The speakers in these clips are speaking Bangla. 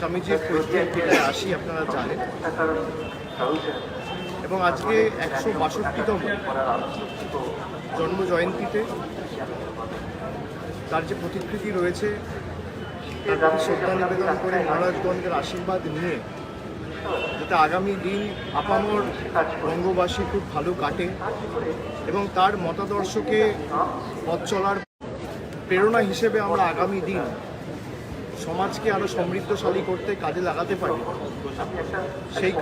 স্বামীজির পৈতৃকটায় আসি আপনারা জানেন। এবং আজকে একশো বাষট্টিতম জন্ম জয়ন্তীতে তার যে প্রতিকৃতি রয়েছে, তার শ্রদ্ধা নিবেদন করে মহারাজগঞ্জের আশীর্বাদ নিয়ে যাতে আগামী দিন আপামর বঙ্গবাসী খুব ভালো কাটে এবং তার মতাদর্শকে পথ চলার প্রেরণা হিসেবে আমরা আগামী দিন সমাজকে আরও সমৃদ্ধশালী করতে কাজে লাগাতে পারি। সেই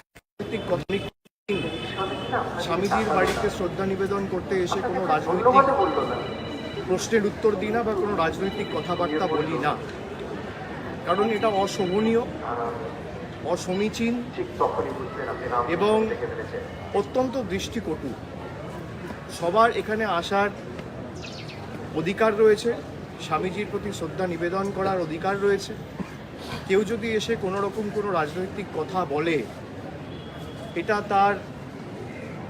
স্বামীজির বাড়িতে শ্রদ্ধা নিবেদন করতে এসে কোনো রাজনৈতিক প্রশ্নের উত্তর দিই না বা কোনো রাজনৈতিক কথাবার্তা বলি না। কারণ এটা অশোভনীয়, অসমীচীন এবং অত্যন্ত দৃষ্টিকটু। সবার এখানে আসার অধিকার রয়েছে। স্বামীজির প্রতি শ্রদ্ধা নিবেদন করার অধিকার রয়েছে। কেউ যদি এসে কোনো রকম কোনো রাজনৈতিক কথা বলে, এটা তার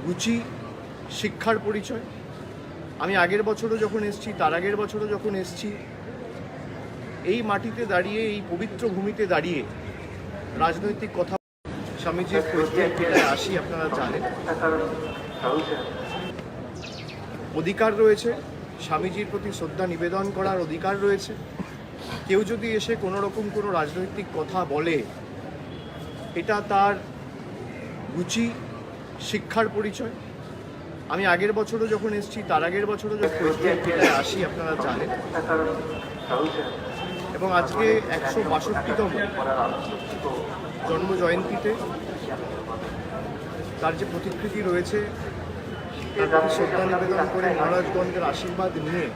রুচি, শিক্ষার পরিচয়। আমি আগের বছরও যখন এসেছি, তার আগের বছরও যখন এসেছি, এই মাটিতে দাঁড়িয়ে, এই পবিত্র ভূমিতে দাঁড়িয়ে রাজনৈতিক কথা স্বামীজির আসি, আপনারা জানেন। অধিকার রয়েছে। স্বামীজির প্রতি শ্রদ্ধা নিবেদন করার অধিকার রয়েছে। কেউ যদি এসে কোনো রকম কোনো রাজনৈতিক কথা বলে, এটা তার রুচি, শিক্ষার পরিচয়। আমি আগের বছরও যখন এসেছি, তার আগের বছরও যখন আসি, আপনারা জানেন। এবং আজকে একশো বাষট্টিতম জন্ম জয়ন্তীতে তার যে প্রতিকৃতি রয়েছে শ্রদ্ধা নিবেদন করে মহারাজগঞ্জের আশীর্বাদ নিয়ে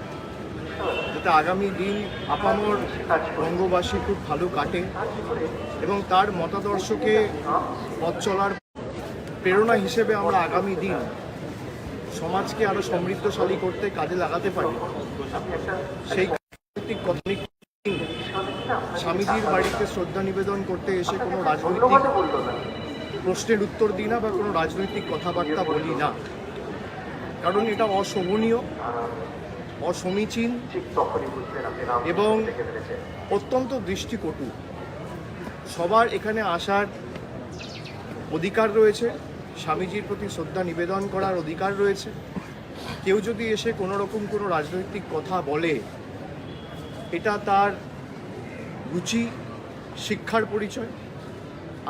যাতে আগামী দিন আপামর বঙ্গবাসী খুব ভালো কাটে এবং তার মতাদর্শকে পথ চলার প্রেরণা হিসেবে আমরা আগামী দিন সমাজকে আরও সমৃদ্ধশালী করতে কাজে লাগাতে পারি। সেই স্বামীজির বাড়িতে শ্রদ্ধা নিবেদন করতে এসে কোনো রাজনৈতিক প্রশ্নের উত্তর দিই না বা কোনো রাজনৈতিক কথাবার্তা বলি না। কারণ এটা অশোভনীয়, অসমীচীন এবং অত্যন্ত দৃষ্টিকটু। সবার এখানে আসার অধিকার রয়েছে, স্বামীজির প্রতি শ্রদ্ধা নিবেদন করার অধিকার রয়েছে। কেউ যদি এসে কোনো রকম কোনো রাজনৈতিক কথা বলে, এটা তার রুচি, শিক্ষার পরিচয়।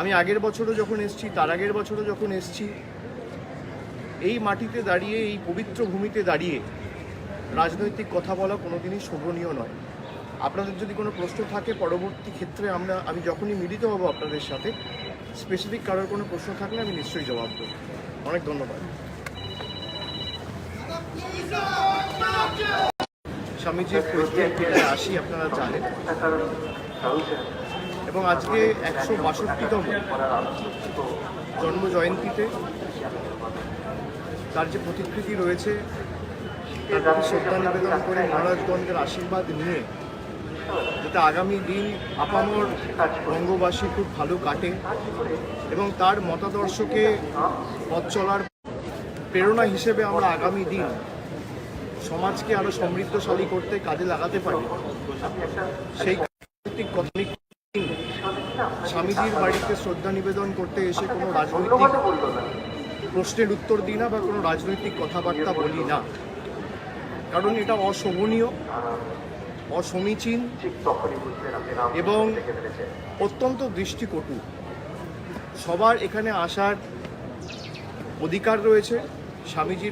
আমি আগের বছরও যখন এসেছি, তার আগের বছরও যখন এসেছি এই মাটিতে দাঁড়িয়ে, এই পবিত্র ভূমিতে দাঁড়িয়ে রাজনৈতিক কথা বলা কোনোদিনই শোভনীয় নয়। আপনাদের যদি কোনো প্রশ্ন থাকে, পরবর্তী ক্ষেত্রে আমরা, আমি যখনই মিলিত হব আপনাদের সাথে স্পেসিফিক কারোর কোনো প্রশ্ন থাকলে আমি নিশ্চয়ই জবাব দেবো। অনেক ধন্যবাদ। পৈতৃকটায় আসি, আপনারা জানেন। এবং আজকে একশো বাষট্টিতম জন্ম জয়ন্তীতে তার যে প্রতিকৃতি রয়েছে, তার শ্রদ্ধা নিবেদন করে মহারাজগঞ্জের আশীর্বাদ নিয়ে যাতে আগামী দিন আপামর বঙ্গবাসী খুব ভালো কাটে এবং তার মতাদর্শকে পথ চলার প্রেরণা হিসেবে আমরা আগামী দিন সমাজকে আরও সমৃদ্ধশালী করতে কাজে লাগাতে পারি। সেই স্বামীজির বাড়িতে শ্রদ্ধা নিবেদন করতে এসে কোনো রাজনৈতিক প্রশ্নের উত্তর দিই না বা কোনো রাজনৈতিক কথাবার্তা বলি না। কারণ এটা অশোভনীয়, অসমীচীন এবং অত্যন্ত দৃষ্টিকটু। সবার এখানে আসার অধিকার রয়েছে, স্বামীজির